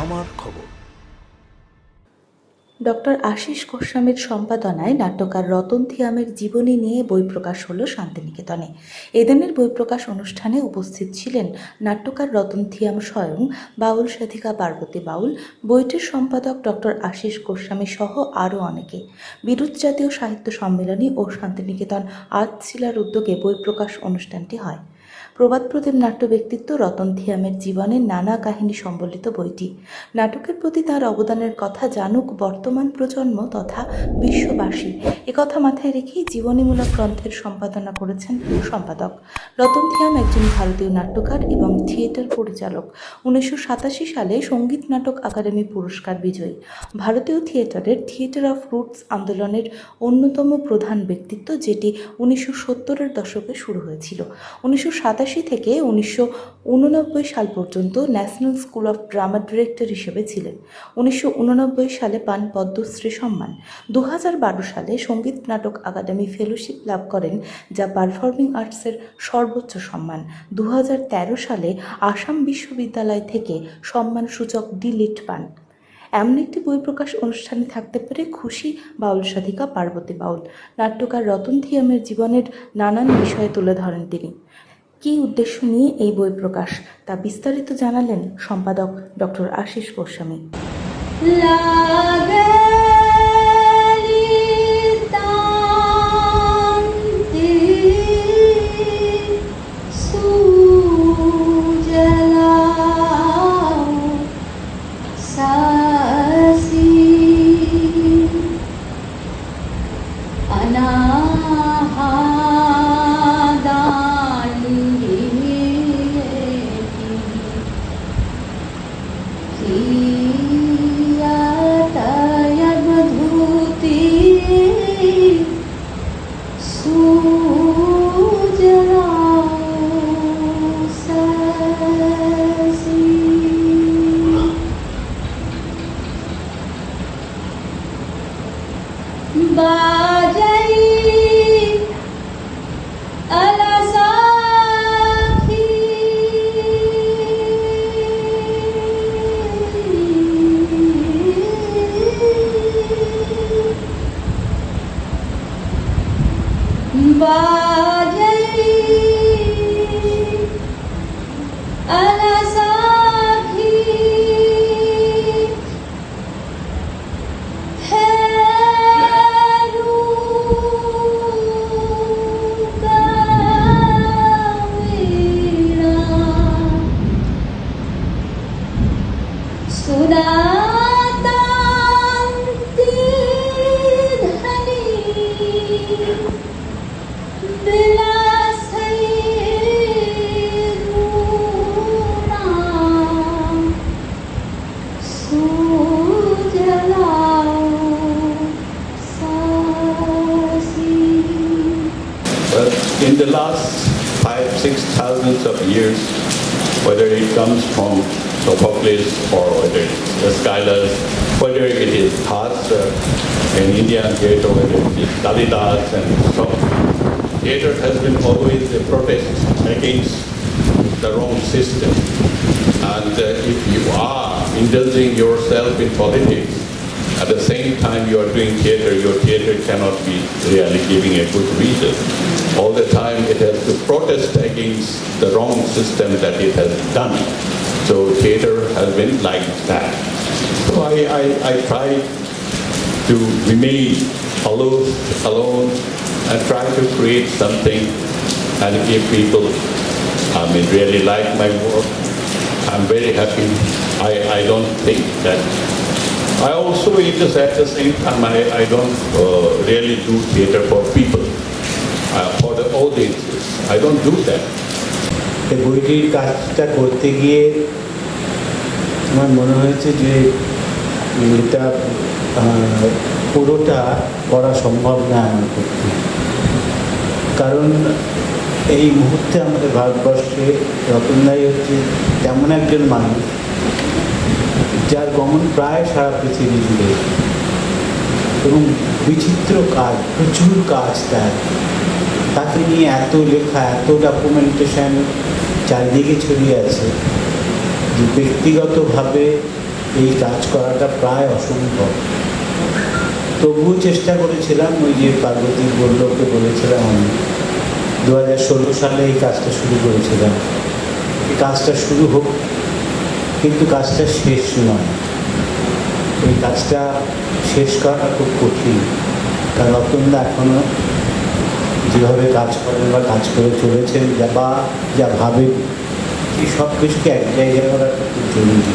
আমার খবর। ডক্টর আশিস গোস্বামীর সম্পাদনায় নাট্যকার রতন থিয়ামের জীবনী নিয়ে বই প্রকাশ হলো শান্তিনিকেতনে। এদিনের বই প্রকাশ অনুষ্ঠানে উপস্থিত ছিলেন নাট্যকার রতন থিয়াম স্বয়ং, বাউল সাধিকা পার্বতী বাউল, বইটির সম্পাদক ডক্টর আশিস গোস্বামী সহ আরও অনেকে। বিরুৎ জাতীয় সাহিত্য সম্মেলনী ও শান্তিনিকেতন আর্ট শিলার উদ্যোগে বই প্রকাশ অনুষ্ঠানটি হয়। প্রবাদ নাট্য ব্যক্তিত্ব রতন থিয়ামের জীবনের নানা কাহিনী সম্বলিত বইটি। নাটকের প্রতি তার অবদানের কথা জানুক বর্তমান প্রজন্ম তথা বিশ্ববাসী। একথা মাথায় রেখেই জীবনীমূলক গ্রন্থের সম্পাদনা করেছেন সম্পাদক। রতন থিয়াম একজন ভারতীয় নাট্যকার এবং থিয়েটার পরিচালক। উনিশশো সাতাশি সালে সংগীত নাটক একাডেমি পুরস্কার বিজয়ী। ভারতীয় থিয়েটারের থিয়েটার অফ রুটস আন্দোলনের অন্যতম প্রধান ব্যক্তিত্ব, যেটি উনিশশো সত্তরের দশকে শুরু হয়েছিল। উনিশশো সাতাশি থেকে উনিশশো উননব্বই সাল পর্যন্ত National School of Drama director হিসেবে ছিলেন। উনিশশো উননব্বই সালে পান পদ্মশ্রী সম্মান। দু সালে সংগীত নাটক একাডেমি ফেলোশিপ লাভ করেন, যা পারফর্মিং আর্টসের সর্বোচ্চ সম্মান। দুহাজার তেরো সালে আসাম বিশ্ববিদ্যালয় থেকে সম্মানসূচক ডিলিট পান। এমন একটি বই প্রকাশ অনুষ্ঠানে থাকতে পেরে খুশি বাউল সাধিকা পার্বতী বাউল। নাট্যকার রতন থিয়ামের জীবনের নানান বিষয়ে তুলে ধরেন তিনি। কী উদ্দেশ্য নিয়ে এই বই প্রকাশ তা বিস্তারিত জানালেন সম্পাদক doctor Ashis Goswami. Bye. In the last five, six thousands of years, whether it comes from Sophocles or whether it's the scholars, whether it is Hasa uh, in Indian theatre, whether it is Kalidas and so on, theatre has been always a protest against the wrong system. And uh, if you are indulging yourself in politics, at the same time you are doing theater, your theater cannot be really giving a good reason. All the time it has to protest against the wrong system that it has done. So theater has been like that. So I, I, I try to remain alone, alone and try to create something and give people, I mean, really like my work. I'm very happy. I, I don't think that I also, it is at the same time, I, I don't uh, really do theater for people, uh, for the audiences. I don't do that. এই বইটির কাজটা করতে গিয়ে আমার মনে হয়েছে যে এটা পুরোটা করা সম্ভব না আমার পক্ষে কারণ এই মুহূর্তে আমাদের ভারতবর্ষে রতনদাই হচ্ছে তেমন একজন মানুষ যার গমন প্রায় সারা পৃথিবী জুড়ে। এবং বিচিত্র কাজ, প্রচুর কাজ তার। তাকে নিয়ে এত লেখা, এত ডকুমেন্টেশন চারিদিকে ছড়িয়ে আছে যে ব্যক্তিগতভাবে এই কাজ করাটা প্রায় অসম্ভব। তবুও চেষ্টা করেছিলাম ওই যে পার্বতী বল্লভকে বলেছিলাম আমি দু হাজার ষোলো সালে এই কাজটা শুরু করেছিলাম। এই কাজটা শুরু হোক, কিন্তু কাজটা শেষ নয়। এই কাজটা শেষ করা খুব কঠিন। কারণ রতনদা এখনও যেভাবে কাজ করেন বা কাজ করে চলেছেন বা যা ভাবেন, এই সব কিছুকে এক জায়গায় করা খুব জরুরি।